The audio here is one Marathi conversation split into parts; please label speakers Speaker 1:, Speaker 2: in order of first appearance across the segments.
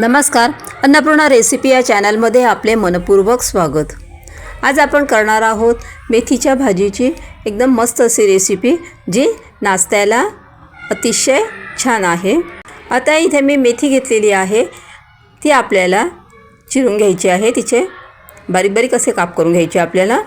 Speaker 1: नमस्कार अन्नपूर्णा रेसिपी या चॅनलमध्ये आपले मनपूर्वक स्वागत. आज आपण करणार आहोत मेथीच्या भाजीची एकदम मस्त अशी रेसिपी जी नाश्त्याला अतिशय छान आहे. आता इथे मी मेथी घेतलेली आहे. ती आपल्याला चिरून घ्यायची आहे. तिचे बारीक बारीक असे काप करून घ्यायचे आपल्याला.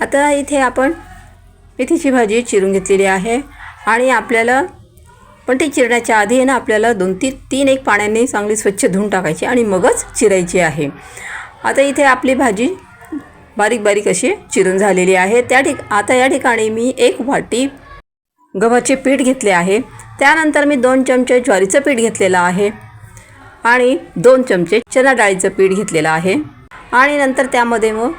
Speaker 1: आता इथे आपण मेथीची भाजी चिरून घेतलेली आहे आणि आपल्याला पण ती चिरण्याच्या आधी आहे ना आपल्याला दोन तीन तीन एक पाण्याने चांगली स्वच्छ धुवून टाकायची आणि मगच चिरायची आहे. आता इथे आपली भाजी बारीक बारीक अशी चिरून झालेली आहे. त्या ठिक आता या ठिकाणी मी एक वाटी गव्हाचे पीठ घेतले आहे. त्यानंतर मी दोन चमचे ज्वारीचं पीठ घेतलेलं आहे आणि दोन चमचे चना डाळीचं पीठ घेतलेलं आहे. आणि नंतर त्यामध्ये मग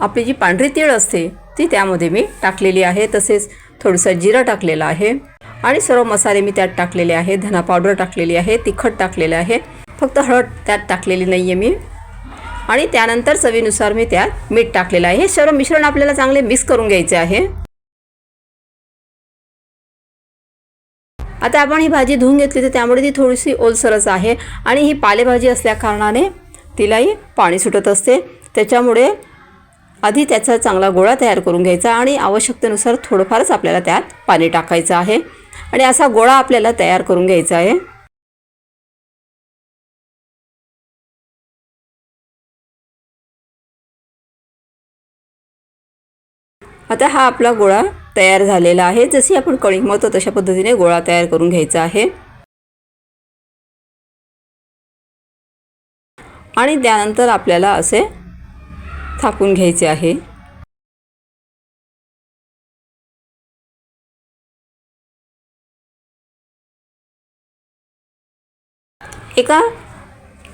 Speaker 1: आपली जी पांढरी तीळ असते ती त्यामध्ये मी टाकलेली आहे. तसेच थोडंसं जिरं टाकलेलं आहे. आणि सर्व मसाले मी त्यात टाकलेले आहे. धना पावडर टाकलेली आहे तिखट टाकलेलं आहे. फक्त हळद त्यात टाकलेली नाही आहे मी. आणि त्यानंतर चवीनुसार मी त्यात मीठ टाकलेलं आहे. हे सर्व मिश्रण आपल्याला चांगले मिक्स करून घ्यायचे आहे. आता आपण ही भाजी धुवून घेतली तर त्यामुळे ती थोडीशी ओलसरच आहे. आणि ही पालेभाजी असल्याकारणाने तिलाही पाणी सुटत असते. त्याच्यामुळे आधी त्याचा चांगला गोळा तयार करून घ्यायचा आणि आवश्यकतेनुसार थोडंफारच आपल्याला त्यात पाणी टाकायचं आहे. आणि असा गोळा आपल्याला तयार करून घ्यायचा आहे. आता हा आपला गोळा तयार झालेला आहे. जशी आपण कणिक मळतो तशा पद्धतीने गोळा तयार करून घ्यायचा आहे. आणि त्यानंतर आपल्याला असे थापून घ्यायचे आहे. एका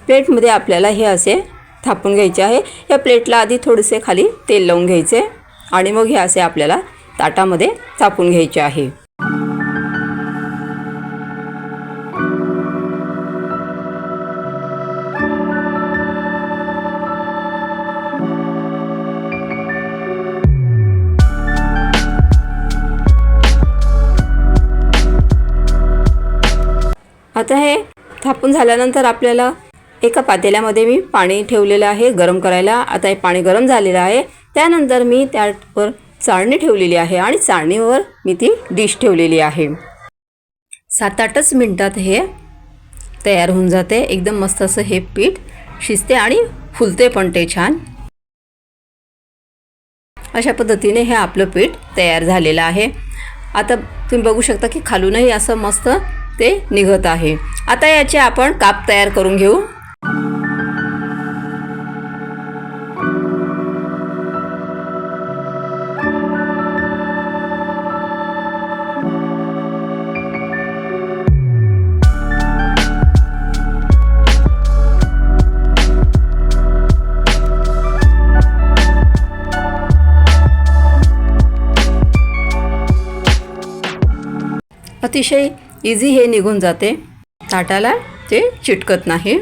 Speaker 1: प्लेटमध्ये आपल्याला हे असे थापून घ्यायचे आहे. या प्लेटला आधी थोडेसे खाली तेल लावून घ्यायचे आणि मग हे असे आपल्याला ताटामध्ये थापून घ्यायचे आहे. आता हे थापून झाल्यानंतर आपल्याला एका पातेल्यामध्ये मी पाणी ठेवलेलं आहे गरम करायला. आता हे पाणी गरम झालेलं आहे. त्यानंतर मी त्यावर चाळणी ठेवलेली आहे आणि चाळणीवर मी ती डिश ठेवलेली आहे. सात आठच मिनटात हे तयार होऊन जाते. एकदम मस्त असं हे पीठ शिजते आणि फुलते पण ते छान. अशा पद्धतीने हे आपलं पीठ तयार झालेलं आहे. आता तुम्ही बघू शकता की खालूनही असं मस्त ते निघत आहे. आता याचे आपण काप तयार करून घेऊ. अतिशय इझी हे निघून जाते. ताटाला ते चिटकत नाही.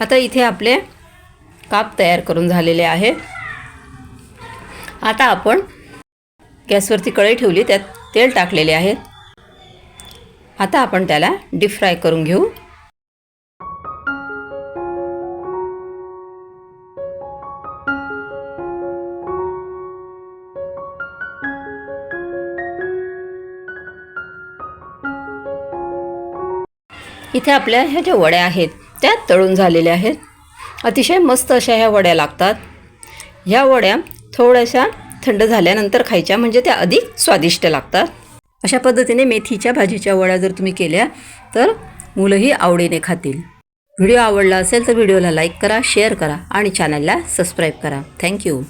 Speaker 1: आता इथे आपले काप तयार करून झालेले आहे. आता आपण गॅसवरती कढई ठेवली त्यात तेल टाकलेले आहे. आता आपण त्याला डीप फ्राय करून घेऊ. इथे आपल्या ह्या ज्या वड्या आहेत त्या तळून झालेल्या आहेत. अतिशय मस्त अशा ह्या वड्या लागतात. ह्या वड्या थोड्याशा थंड झाल्यानंतर खायच्या म्हणजे त्या अधिक स्वादिष्ट लागतात. अशा पद्धतीने मेथीच्या भाजीच्या वड्या जर तुम्ही केल्या तर मुलंही आवडीने खातील. व्हिडिओ आवडला असेल तर व्हिडिओला लाईक करा शेअर करा आणि चॅनलला सबस्क्राईब करा. थँक्यू.